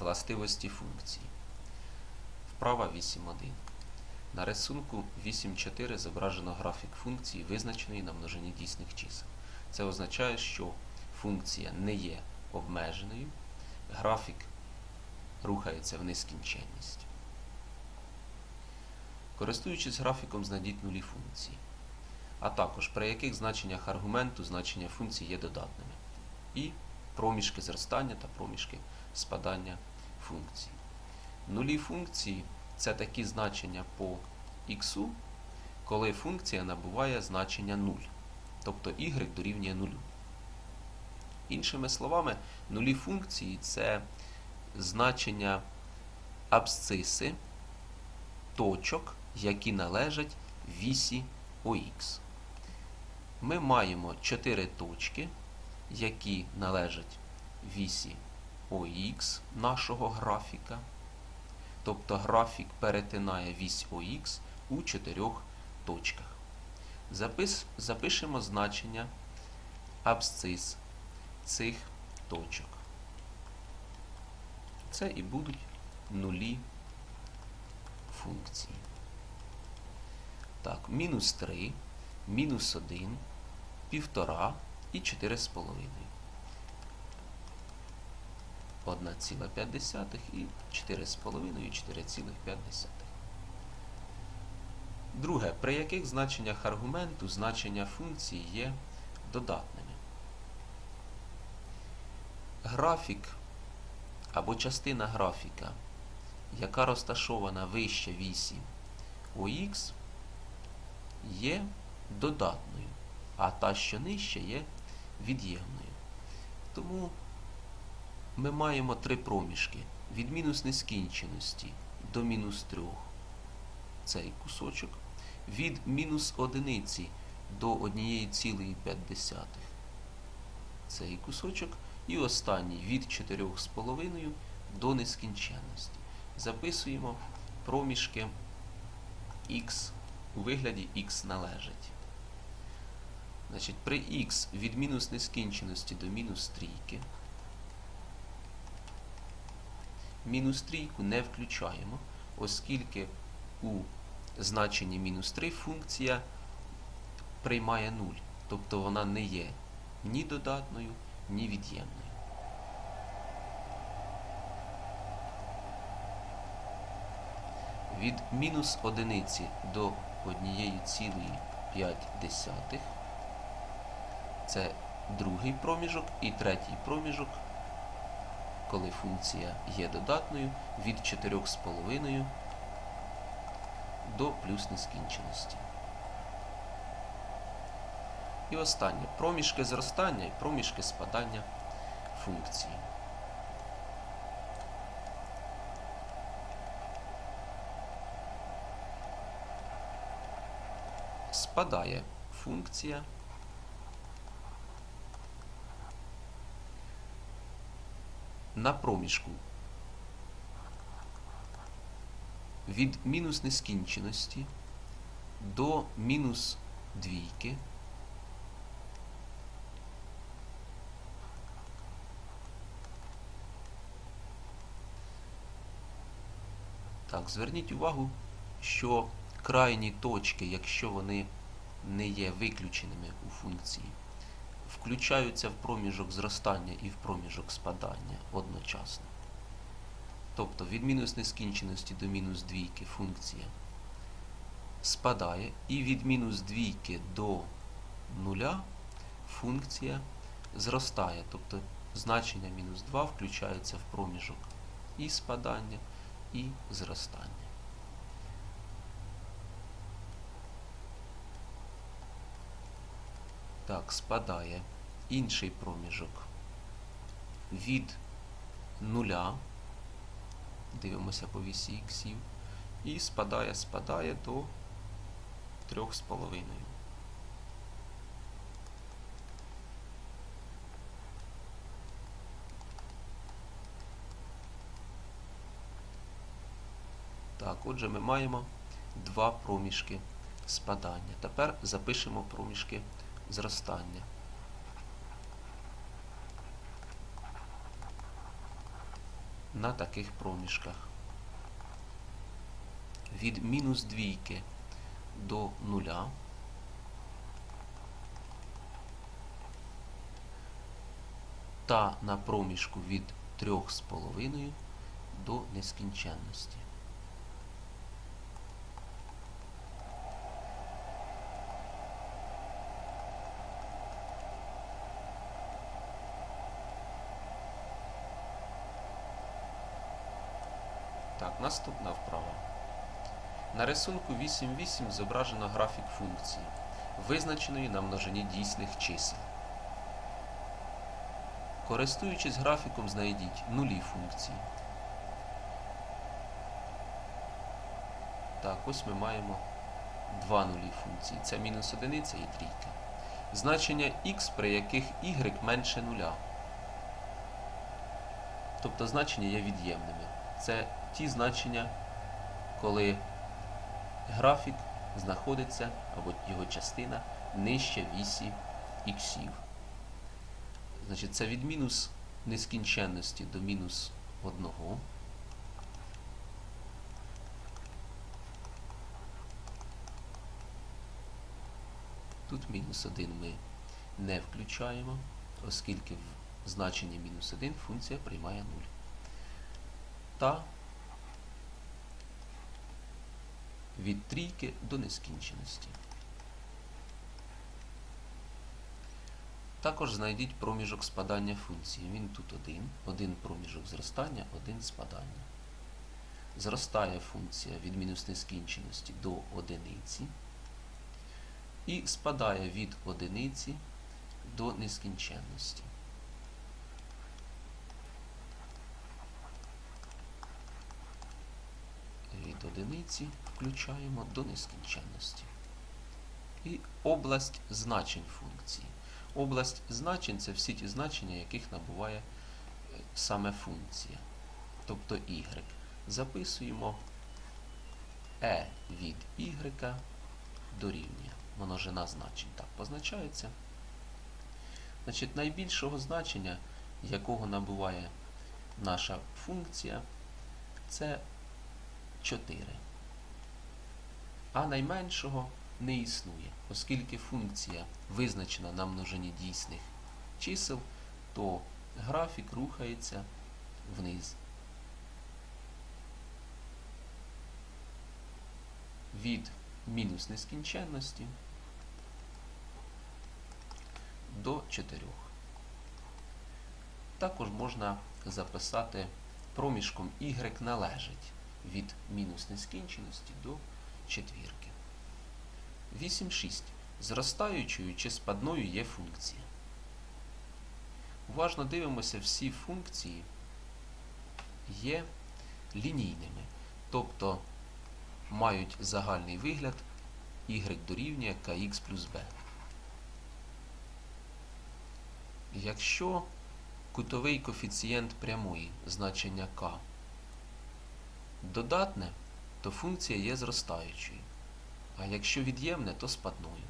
Властивості функції. Вправа 8.1. На рисунку 8.4 зображено графік функції, визначеної на множині дійсних чисел. Це означає, що функція не є обмеженою, графік рухається в нескінченність. Користуючись графіком, знайдіть нулі функції, а також при яких значеннях аргументу значення функції є додатними, і проміжки зростання та проміжки спадання функцій. Нулі функції це такі значення по х, коли функція набуває значення 0, тобто y дорівнює 0. Іншими словами, нулі функції це значення абсциси точок, які належать вісі ОХ. Ми маємо 4 точки, які належать вісі ОХ нашого графіка. Тобто графік перетинає вісь ОХ у чотирьох точках. Запис, запишемо значення абсцис цих точок. Це і будуть нулі функції. Так, мінус 3, мінус 1, 1,5 і 4,5. 1,5 і 4,5 і 4,5. Друге, при яких значеннях аргументу значення функції є додатними. Графік або частина графіка, яка розташована вище вісі ОХ, є додатною, а та, що нижче, є від'ємною. Тому ми маємо три проміжки. Від мінус нескінченості до мінус 3 цей кусочок, від мінус одиниці до 1,5 цей кусочок, і останній. Від 4,5 до нескінченності. Записуємо проміжки х у вигляді х належить. Значить, при х від мінус нескінченості до мінус трійки мінус трійку не включаємо, оскільки у значенні мінус 3 функція приймає 0, тобто вона не є ні додатною, ні від'ємною. Від мінус одиниці до 1,5 це другий проміжок і третій проміжок коли функція є додатною від 4,5 до плюс нескінченості. І останнє проміжки зростання і проміжки спадання функції. Спадає функція. На проміжку. Від мінус нескінченості до мінус двійки. Так, зверніть увагу, що крайні точки, якщо вони не є виключеними у функції, включаються в проміжок зростання і в проміжок спадання одночасно. Тобто від мінус нескінченості до мінус двійки функція спадає, і від мінус двійки до нуля функція зростає. Тобто значення мінус 2 включається в проміжок і спадання, і зростання. Так, спадає інший проміжок від нуля, дивимося по вісі іксів, і спадає, спадає до 3,5. Так, отже, ми маємо два проміжки спадання. Тепер запишемо проміжки зростання. на таких проміжках. Від мінус двійки до нуля. Та на проміжку від 3,5 до нескінченності. Наступна вправа. На рисунку 8.8 зображено графік функції, визначеної на множині дійсних чисел. Користуючись графіком, знайдіть нулі функції. Так, ось ми маємо два нулі функції. Це мінус одиниця і трійка. Значення х, при яких y менше нуля. Тобто значення є від'ємними. Це ті значення, коли графік знаходиться, або його частина нижче вісі іксів. Значить, це від мінус нескінченності до мінус 1. Тут мінус 1 ми не включаємо, оскільки в значенні мінус 1 функція приймає 0. Та від трійки до нескінченості. Також знайдіть проміжок спадання функції. Він тут один. Один проміжок зростання, один спадання. Зростає функція від мінус нескінченості до одиниці. І спадає від одиниці до нескінченності. Від одиниці включаємо до нескінченності. І область значень функції. Область значень це всі ті значення, яких набуває е, саме функція, тобто y. Записуємо e від y дорівнює множина значень. Так, позначається. Значить, найбільшого значення, якого набуває наша функція, це 4. А найменшого не існує, оскільки функція визначена на множині дійсних чисел, то графік рухається вниз. Від мінус нескінченності до 4. Також можна записати проміжком y належить від мінус нескінченості до четвірки. 8,6. Зростаючою чи спадною є функція. Уважно дивимося, всі функції є лінійними, тобто мають загальний вигляд y дорівнює kx плюс b. Якщо кутовий коефіцієнт прямої значення k додатне, то функція є зростаючою. А якщо від'ємне, то спадною.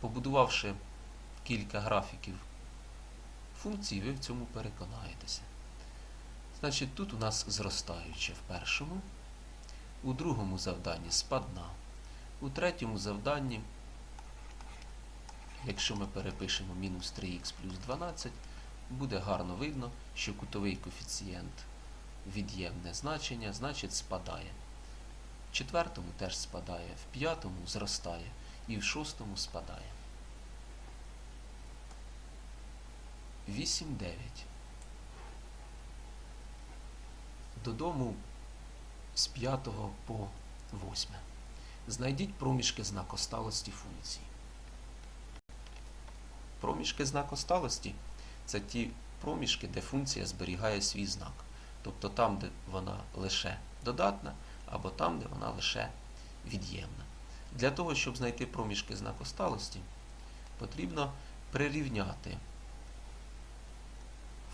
Побудувавши кілька графіків функцій, ви в цьому переконаєтеся. Значить, тут у нас зростаюче в першому, у другому завданні спадна, у третьому завданні, якщо ми перепишемо мінус 3х плюс 12, буде гарно видно, що кутовий коефіцієнт від'ємне значення, значить спадає. В четвертому теж спадає, в п'ятому зростає і в шостому спадає. 8-9. Додому з 5 по 8. Знайдіть проміжки знакосталості функції. Проміжки знакосталості це ті проміжки, де функція зберігає свій знак. Тобто там, де вона лише додатна, або там, де вона лише від'ємна. Для того, щоб знайти проміжки знакосталості, потрібно прирівняти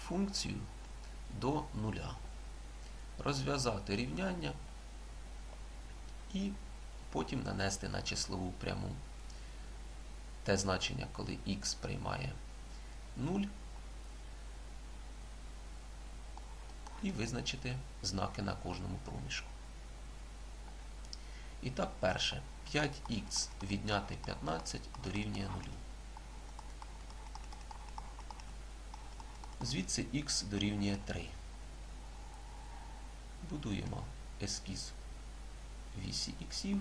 функцію до нуля, розв'язати рівняння і потім нанести на числову пряму те значення, коли х приймає 0, і визначити знаки на кожному проміжку. І так, перше. 5х відняти 15 дорівнює 0. Звідси х дорівнює 3. Будуємо ескіз вісі іксів,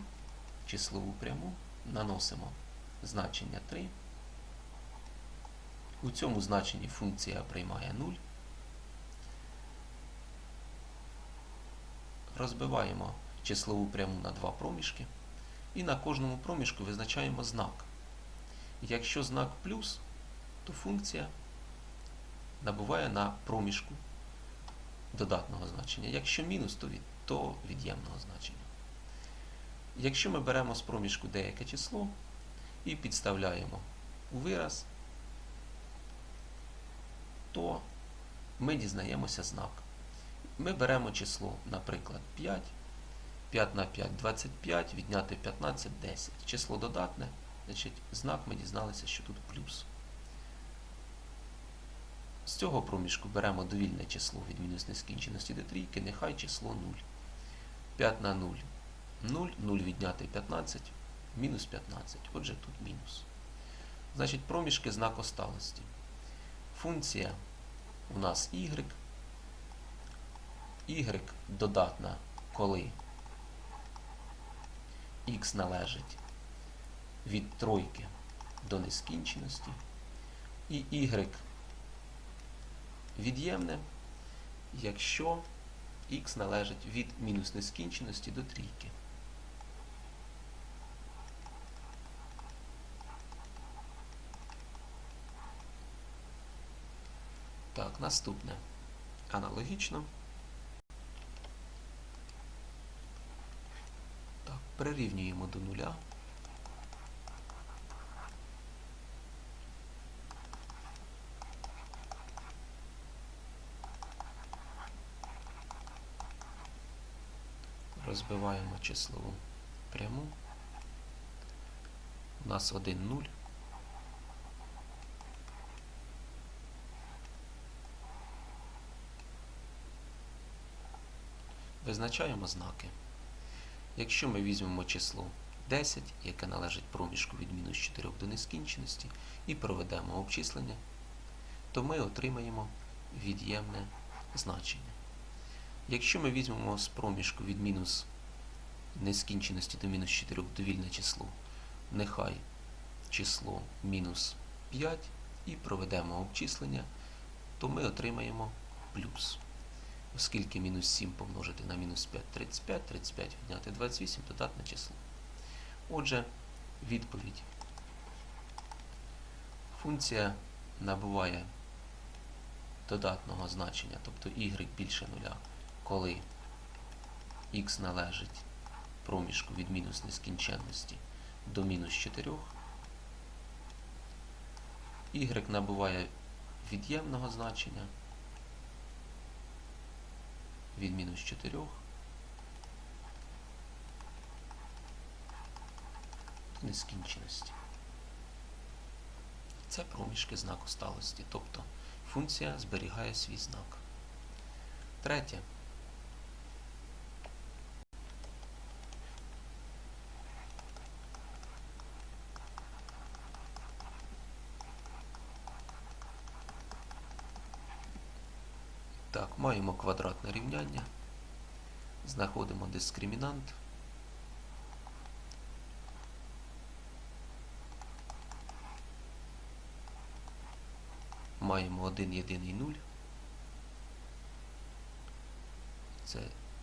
числову пряму, наносимо значення 3. У цьому значенні функція приймає 0. Розбиваємо числову пряму на два проміжки і на кожному проміжку визначаємо знак. Якщо знак плюс, то функція набуває на проміжку додатного значення. Якщо мінус, то, від, то від'ємного значення. Якщо ми беремо з проміжку деяке число і підставляємо у вираз, то ми дізнаємося знак. Ми беремо число, наприклад, 5. 5 на 5 25, відняти 15 10. Число додатне, значить знак ми дізналися, що тут плюс. З цього проміжку беремо довільне число від мінус нескінченості до трійки, нехай число 0. 5 на 0 0, 0 відняти 15, мінус 15. Отже, тут мінус. Значить, проміжки знак осталості. Функція у нас y. y додатна, коли х належить від тройки до нескінченості, і y від'ємне, якщо х належить від мінус нескінченості до трійки. Так, наступне. Аналогічно. Так, прирівнюємо до нуля. Розбиваємо числову пряму. У нас 1 0. Визначаємо знаки. Якщо ми візьмемо число 10, яке належить проміжку від мінус 4 до нескінченості, і проведемо обчислення, то ми отримаємо від'ємне значення. Якщо ми візьмемо з проміжку від мінус нескінченості до мінус 4 довільне число, нехай число мінус 5 і проведемо обчислення, то ми отримаємо плюс. Оскільки мінус 7 помножити на мінус 5 35, 35 відняти 28 додатне число. Отже, відповідь. Функція набуває додатного значення, тобто y більше нуля, коли x належить проміжку від мінус нескінченності до мінус 4. y набуває від'ємного значення від мінус 4 до. Це проміжки знаку сталості, тобто функція зберігає свій знак. Третє. Так, маємо квадратне рівняння. Знаходимо дискримінант. Маємо 1 єдиний 0. Це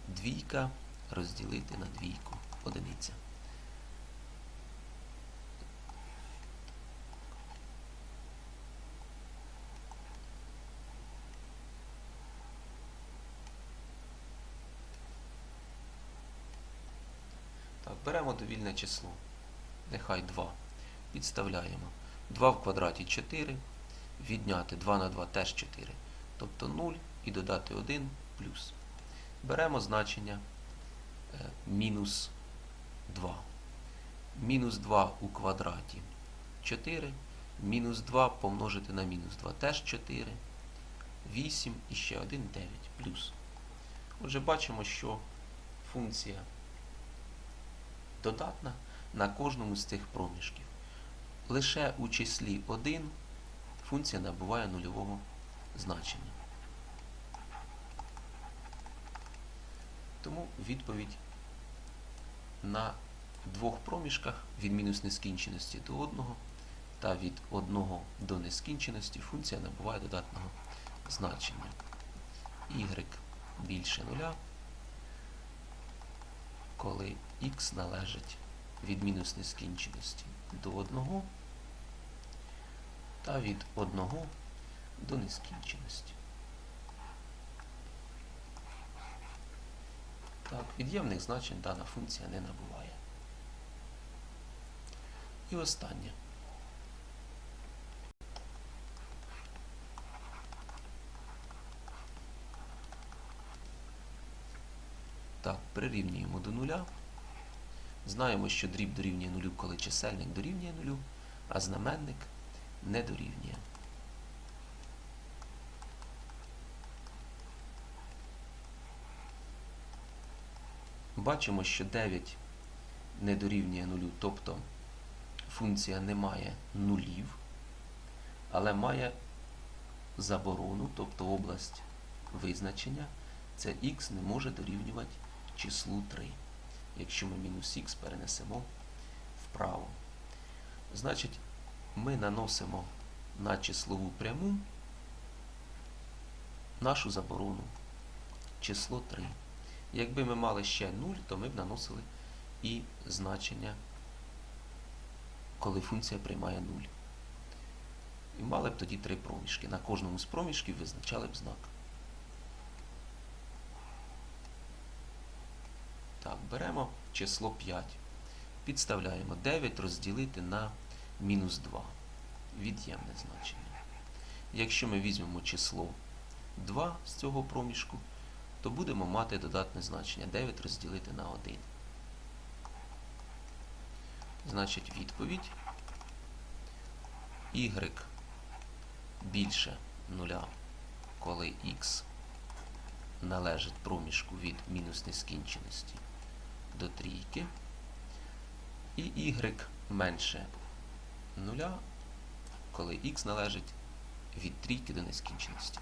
двійка розділити на двійку. Одиниця. Так, беремо довільне число. Нехай 2. Підставляємо. 2 в квадраті 4. Відняти 2 на 2 теж 4. Тобто 0 і додати 1 плюс. Беремо значення е, мінус 2. Мінус 2 у квадраті 4. Мінус 2 помножити на мінус 2 теж 4. 8 і ще 1 9 плюс. Отже, бачимо, що функція додатна на кожному з цих проміжків. Лише у числі 1 функція набуває нульового значення. Тому відповідь на двох проміжках від мінус нескінченості до 1 та від 1 до нескінченості функція набуває додатного значення. y більше нуля, коли x належить від мінус нескінченості до 1 та від 1 до нескінченості. Так, від'ємних значень дана функція не набуває. І останнє. Так, прирівнюємо до нуля. Знаємо, що дріб дорівнює нулю, коли чисельник дорівнює нулю, а знаменник не дорівнює. Бачимо, що 9 не дорівнює нулю, тобто функція не має нулів, але має заборону, тобто область визначення, це х не може дорівнювати числу 3. Якщо ми мінус х перенесемо вправо. Значить, ми наносимо на числову пряму нашу заборону число 3. Якби ми мали ще 0, то ми б наносили і значення, коли функція приймає 0. І мали б тоді три проміжки. На кожному з проміжків визначали б знак. Так, беремо число 5. Підставляємо 9 розділити на мінус 2. Від'ємне значення. Якщо ми візьмемо число 2 з цього проміжку, то будемо мати додатне значення 9 розділити на 1. Значить, відповідь y більше 0, коли x належить проміжку від мінус нескінченості до трійки, і y менше 0, коли x належить від трійки до нескінченості.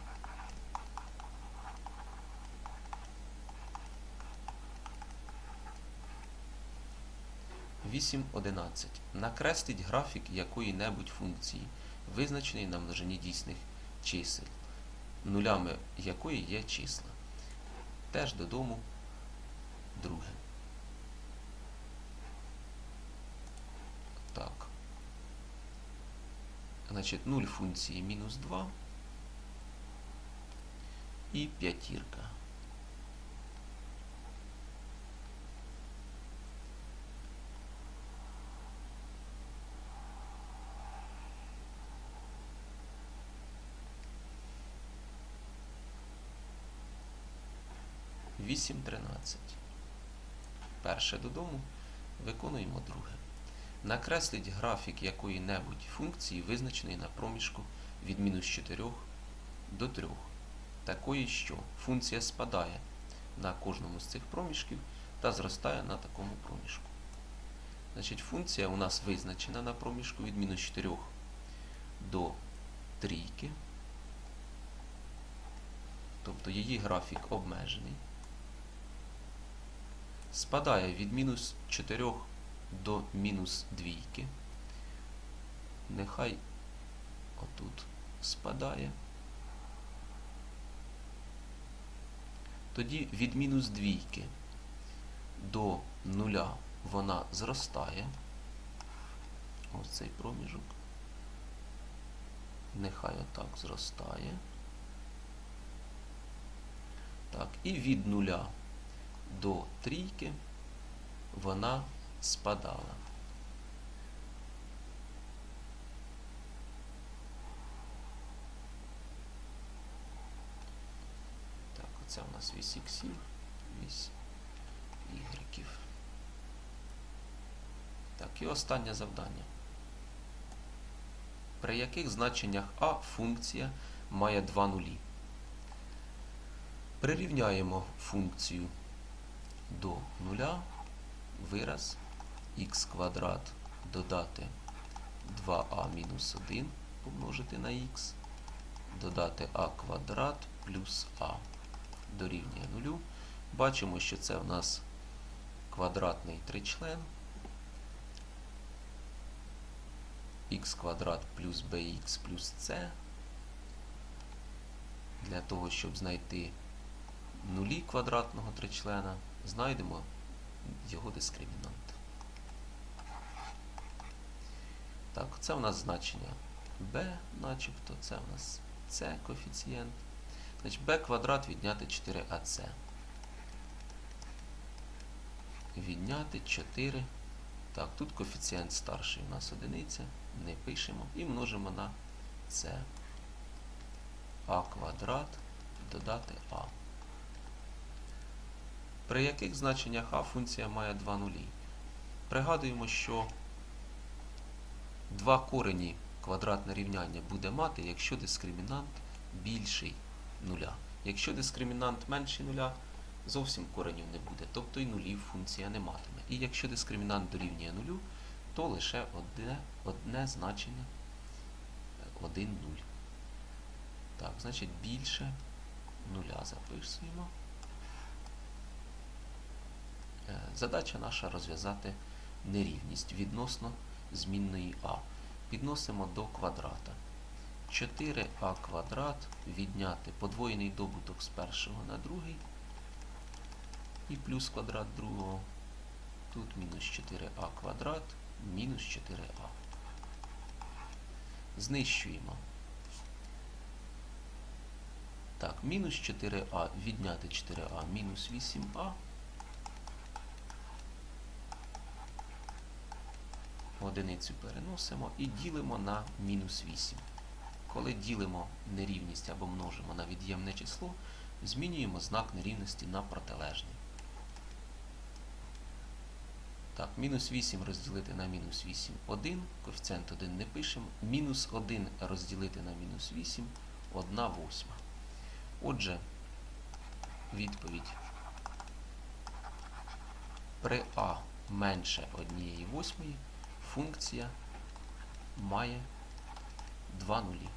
Вісім одинадцять. Накресліть графік якої-небудь функції, визначений на множині дійсних чисел, нулями якої є числа. Теж додому друге. Так. Значить, 0 функції мінус 2 і п'ятірка. Вісім тринадцять. Перше додому. Виконуємо друге. Накресліть графік якої-небудь функції, визначений на проміжку від мінус 4 до 3. Такої, що функція спадає на кожному з цих проміжків та зростає на такому проміжку. Значить, функція у нас визначена на проміжку від мінус 4 до 3. Тобто її графік обмежений. Спадає від мінус 4 до мінус двійки. Нехай отут спадає. Тоді від мінус двійки до нуля вона зростає. Ось цей проміжок. Нехай отак зростає. Так, і від нуля до трійки вона спадала. Так, оце у нас вісь іксів, вісь ігреків. Так, і останнє завдання. При яких значеннях А функція має два нулі? Прирівняємо функцію до нуля. Вираз х квадрат додати 2а мінус 1 помножити на х, додати а квадрат плюс а дорівнює нулю. Бачимо, що це в нас квадратний тричлен. х квадрат плюс bx плюс c. Для того, щоб знайти нулі квадратного тричлена, знайдемо його дискримінант. Так, це у нас значення b, начебто, це у нас c коефіцієнт. Значить, b квадрат відняти 4ac. Відняти 4. Так, тут коефіцієнт старший у нас одиниця. Не пишемо. І множимо на c. а квадрат додати а. При яких значеннях а функція має два нулі? Пригадуємо, що два корені квадратне рівняння буде мати, якщо дискримінант більший нуля. Якщо дискримінант менший нуля, зовсім коренів не буде, тобто і нулів функція не матиме. І якщо дискримінант дорівнює нулю, то лише одне, одне значення 1 0. Так, значить більше нуля записуємо. Е, Задача наша розв'язати нерівність відносно змінної а. Підносимо до квадрата. 4а квадрат відняти подвоєний добуток з першого на другий і плюс квадрат другого. Тут мінус 4а квадрат, мінус 4а. Знищуємо. Так, мінус 4а відняти 4а мінус 8а. Одиницю переносимо і ділимо на мінус 8. Коли ділимо нерівність або множимо на від'ємне число, змінюємо знак нерівності на протилежний. Так, мінус 8 розділити на мінус 8 1, коефіцієнт 1 не пишемо. Мінус 1 розділити на мінус 8 1 восьма. Отже, відповідь при а менше 1 восьмої функція має два нулі.